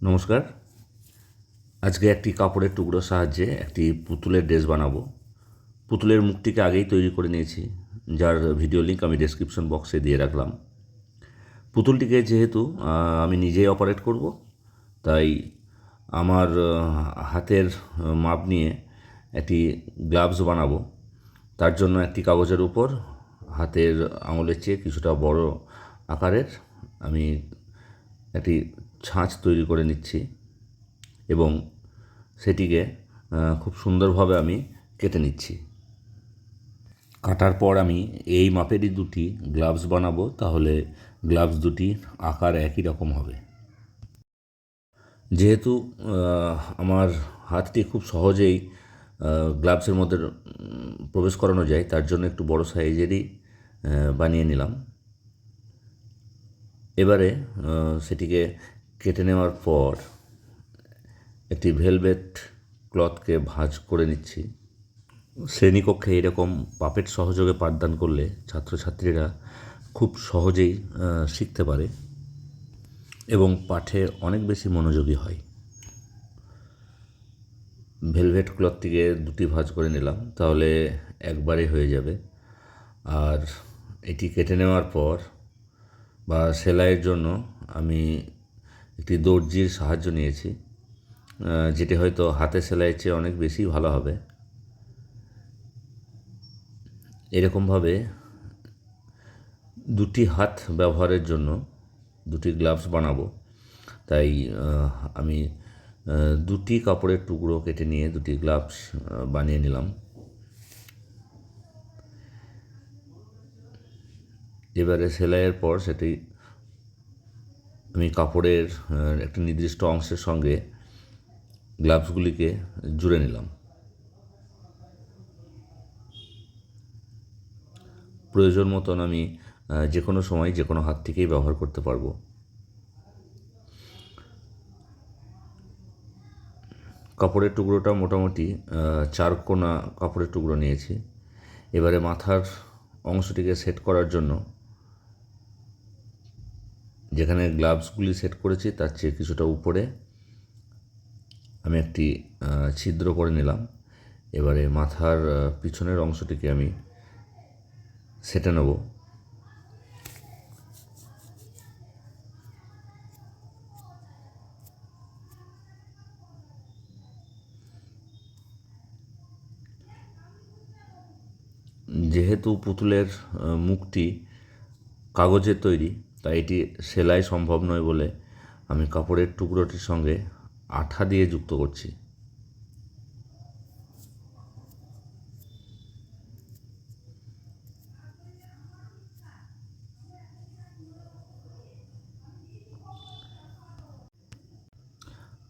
নমস্কার। আজকে একটি কাপড়ের টুকরোর সাহায্যে একটি পুতুলের ড্রেস বানাবো। পুতুলের মুখটিকে আগেই তৈরি করে নিয়েছি, যার ভিডিও লিঙ্ক আমি ডেসক্রিপশন বক্সে দিয়ে রাখলাম। পুতুলটিকে যেহেতু আমি নিজেই অপারেট করব, তাই আমার হাতের মাপ নিয়ে একটি গ্লাভস বানাবো। তার জন্য একটি কাগজের উপর হাতের আঙুলের চেয়ে কিছুটা বড় আকারের আমি একটি ছাঁচ তৈরি করে নিচ্ছি এবং সেটিকে খুব সুন্দরভাবে আমি কেটে নিচ্ছি। কাটার পর আমি এই মাপেরই দুটি গ্লাভস বানাবো, তাহলে গ্লাভস দুটি আকার একই রকম হবে। যেহেতু আমার হাতটি খুব সহজেই গ্লাভসের মধ্যে প্রবেশ করানো যায়, তার জন্য একটু বড় সাইজেরই বানিয়ে নিলাম। এবারে সেটিকে কেটে নেওয়ার পর একটি ভেলভেট ক্লথকে ভাঁজ করে নিচ্ছি। শ্রেণীকক্ষে এরকম পাপেট সহযোগে পাঠদান করলে ছাত্রছাত্রীরা খুব সহজেই শিখতে পারে এবং পাঠে অনেক বেশি মনোযোগী হয়। ভেলভেট ক্লথটিকে দুটি ভাঁজ করে নিলাম, তাহলে একবারে হয়ে যাবে। আর এটি কেটে নেওয়ার পর বা সেলাইয়ের জন্য আমি একটি দর্জির সাহায্য নিয়েছি যেটি হয়তো হাতে সেলাইয়ের চেয়ে অনেক বেশি ভালো হবে। এরকমভাবে দুটি হাত ব্যবহারের জন্য দুটি গ্লাভস বানাবো। তাই আমি দুটি কাপড়ের টুকরো কেটে নিয়ে দুটি গ্লাভস বানিয়ে নিলাম। এবারে সেলাইয়ের পর সেটি আমি কাপড়ের একটি নির্দিষ্ট অংশের সঙ্গে গ্লাভসগুলিকে জুড়ে নিলাম। প্রয়োজন মতন আমি যে কোনো সময় যে কোনো হাত থেকেই ব্যবহার করতে পারব। কাপড়ের টুকরোটা মোটামুটি চার কোনা কাপড়ের টুকরো নিয়েছি। এবারে মাথার অংশটিকে সেট করার জন্য যেখানে গ্লাভসগুলি সেট করেছি, তার চেয়ে কিছুটা উপরে আমি একটি ছিদ্র করে নিলাম। এবারে মাথার পিছনের অংশটিকে আমি সেটে নেব। যেহেতু পুতুলের মুখটি কাগজের তৈরি তাই এটি সেলাই সম্ভব নয় বলে আমি কাপড়ের টুকরোটির সঙ্গে আঠা দিয়ে যুক্ত করছি।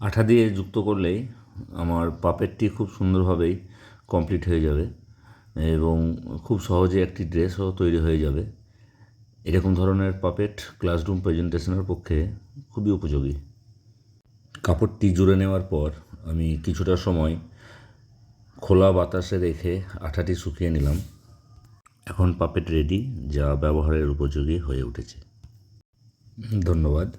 আঠা দিয়ে যুক্ত করলেই আমার পাপেটটি খুব সুন্দরভাবেই কমপ্লিট হয়ে যাবে এবং খুব সহজে একটি ড্রেসও তৈরি হয়ে যাবে। এরকম ধরনের পাপেট ক্লাসরুম প্রেজেন্টেশনের পক্ষে খুবই উপযোগী। কাপড়টি জুড়ে নেওয়ার পর আমি কিছুটা সময় খোলা বাতাসে রেখে আঠাটি শুকিয়ে নিলাম। এখন পাপেট রেডি যা ব্যবহারের উপযোগী হয়ে উঠেছে। ধন্যবাদ।